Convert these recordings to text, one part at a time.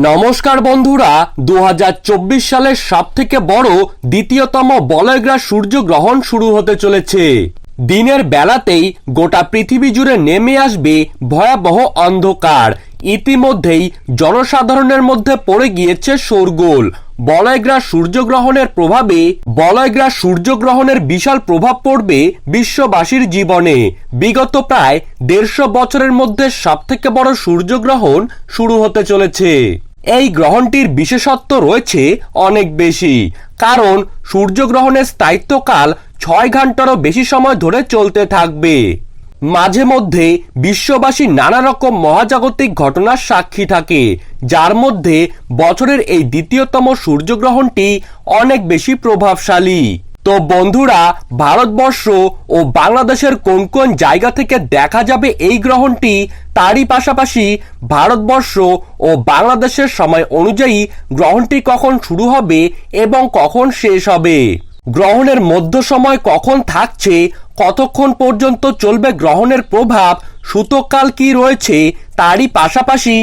নমস্কার বন্ধুরা দু হাজার চব্বিশ সালের সব থেকে বড়, দ্বিতীয়তম বলয়গ্রাস সূর্য গ্রহণ শুরু হতে চলেছে। দিনের বেলাতেই গোটা পৃথিবী জুড়ে নেমে আসবে ভয়াবহ অন্ধকার। ইতিমধ্যেই জনসাধারণের মধ্যে পড়ে গিয়েছে শোরগোল। বলয়গ্রাস সূর্যগ্রহণের প্রভাবে, বলয়গ্রাস সূর্যগ্রহণের বিশাল প্রভাব পড়বে বিশ্ববাসীর জীবনে। বিগত প্রায় দেড়শো বছরের মধ্যে সবথেকে বড় সূর্যগ্রহণ শুরু হতে চলেছে। এই গ্রহণটির বিশেষত্ব রয়েছে অনেক বেশি, কারণ সূর্যগ্রহণের স্থায়িত্বকাল ছয় ঘন্টারও বেশি সময় ধরে চলতে থাকবে। মাঝে মধ্যে বিশ্ববাসী নানা রকম মহাজাগতিক ঘটনার সাক্ষী থাকে। যার মধ্যে বছরের এই দ্বিতীয়তম সূর্যগ্রহণটি অনেক বেশি প্রভাবশালী। তো বন্ধুরা, ভারতবর্ষ ও বাংলাদেশের কোন কোন জায়গা থেকে দেখা যাবে এই গ্রহণটি, তারই পাশাপাশি ভারতবর্ষ ও বাংলাদেশের সময় অনুযায়ী গ্রহণটি কখন শুরু হবে এবং কখন শেষ হবে? গ্রহণের মধ্য সময় কখন থাকছে কতক্ষণ পর্যন্ত চলবে গ্রহণের প্রভাব সূতককাল কি রয়েছে, তারই পাশাপাশি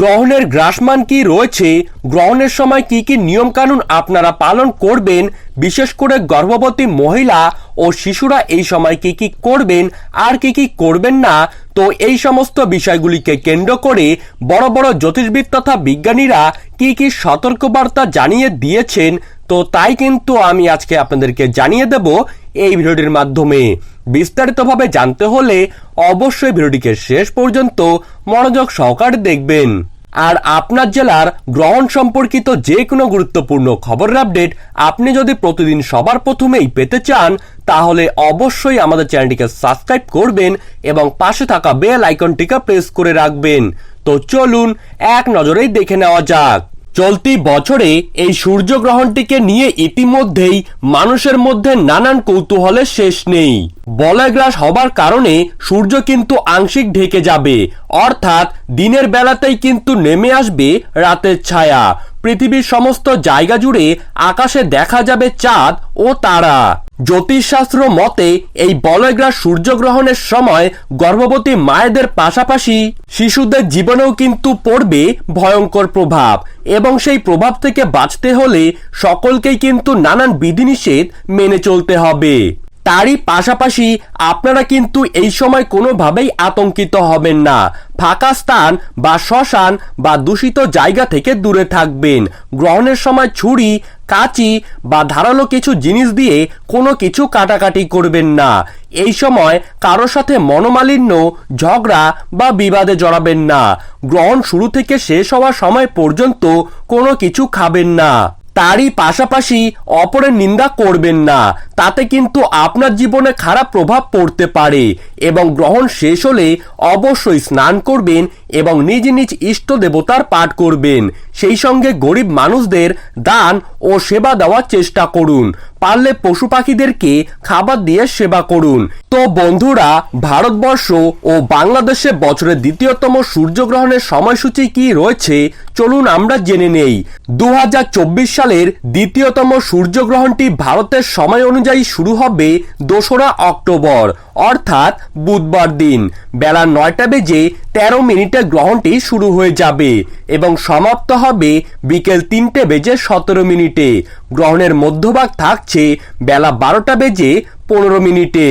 গ্রহণের গ্রাসমান কি রয়েছে, গ্রহণের সময় কি কি নিয়মকানুন আপনারা পালন করবেন, বিশেষ করে গর্ভবতী মহিলা ও শিশুরা এই সময় কি কি করবেন, আর কি কি করবেন না, তো এই সমস্ত বিষয়গুলিকে কেন্দ্র করে বড় বড় জ্যোতিষবিদ তথা বিজ্ঞানীরা কি কি সতর্কবার্তা জানিয়ে দিয়েছেন তো তাই কিন্তু আমি আজকে আপনাদেরকে জানিয়ে দেব এই ভিডিওটির মাধ্যমে। বিস্তারিতভাবে জানতে হলে অবশ্যই ভিডিওটিকে শেষ পর্যন্ত মনোযোগ সহকারে দেখবেন। আর আপনার জেলার গ্রহণ সম্পর্কিত যে কোনো গুরুত্বপূর্ণ খবরের আপডেট আপনি যদি প্রতিদিন সবার প্রথমেই পেতে চান, তাহলে অবশ্যই আমাদের চ্যানেলটিকে সাবস্ক্রাইব করবেন এবং পাশে থাকা বেল আইকনটিকে প্রেস করে রাখবেন। তো চলুন এক নজরেই দেখে নেওয়া যাক। চলতি বছরে এই সূর্যগ্রহণটিকে নিয়ে ইতিমধ্যেই মানুষের মধ্যে নানান কৌতূহলের শেষ নেই। বলয়গ্রাস হবার কারণে সূর্য কিন্তু আংশিক ঢেকে যাবে, অর্থাৎ দিনের বেলাতেই কিন্তু নেমে আসবে রাতের ছায়া। পৃথিবীর সমস্ত জায়গা জুড়ে আকাশে দেখা যাবে চাঁদ ও তারা। জ্যোতিষশাস্ত্র মতে, এই বলয়গ্রাস সূর্যগ্রহণের সময় গর্ভবতী মায়েদের পাশাপাশি শিশুদের জীবনেও কিন্তু পড়বে ভয়ঙ্কর প্রভাব এবং সেই প্রভাব থেকে বাঁচতে হলে সকলকেই কিন্তু নানান বিধিনিষেধ মেনে চলতে হবে। তারই পাশাপাশি আপনারা কিন্তু এই সময় কোনোভাবেই আতঙ্কিত হবেন না। ফাঁকা স্থান বা শ্মশান বা দূষিত জায়গা থেকে দূরে থাকবেন। গ্রহণের সময় ছুরি, কাঁচি বা ধারালো কিছু জিনিস দিয়ে কোনো কিছু কাটাকাটি করবেন না। এই সময় কারোর সাথে মনোমালিন্য, ঝগড়া বা বিবাদে জড়াবেন না। গ্রহণ শুরু থেকে শেষ হওয়ার সময় পর্যন্ত কোনো কিছু খাবেন না। তারই পাশাপাশি অপরের নিন্দা করবেন না। তাতে কিন্তু আপনার জীবনে খারাপ প্রভাব পড়তে পারে এবং গ্রহণ শেষ হলে অবশ্যই স্নান করবেন এবং নিজ নিজ ইষ্ট দেবতার পাঠ করবেন। সেই সঙ্গে গরিব মানুষদের দান ও সেবা দেওয়ার চেষ্টা করুন। পারলে পশু পাখিদেরকে খাবার দিয়ে সেবা করুন। তো বন্ধুরা, ভারতবর্ষ ও বাংলাদেশে বছরের দ্বিতীয়তম সূর্যগ্রহণের সময়সূচি কি রয়েছে? চলুন আমরা জেনে নেই। দু হাজার চব্বিশ সালের দ্বিতীয়তম সূর্যগ্রহণটি ভারতের সময় অনুযায়ী শুরু হবে দোসরা অক্টোবর। অর্থাৎ বুধবার দিন। বেলা নয়টা বেজে তেরো মিনিটে গ্রহণটি শুরু হয়ে যাবে এবং সমাপ্ত হবে বিকেল তিনটে বেজে সতেরো মিনিটে। গ্রহণের মধ্যভাগ থাকছে বেলা বারোটা বেজে পনেরো মিনিটে।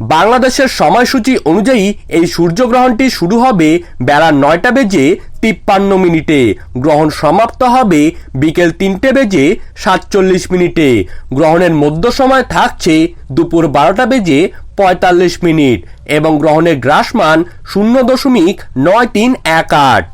বাংলাদেশের সময়সূচি অনুযায়ী এই সূর্যগ্রহণটি শুরু হবে বেলা নয়টা বেজে তিপ্পান্ন মিনিটে। গ্রহণ সমাপ্ত হবে বিকেল তিনটে বেজে সাতচল্লিশ মিনিটে। গ্রহণের মধ্য সময় থাকছে দুপুর বারোটা বেজে পঁয়তাল্লিশ মিনিট এবং গ্রহণের গ্রাসমান শূন্য দশমিক নয় তিন এক আট।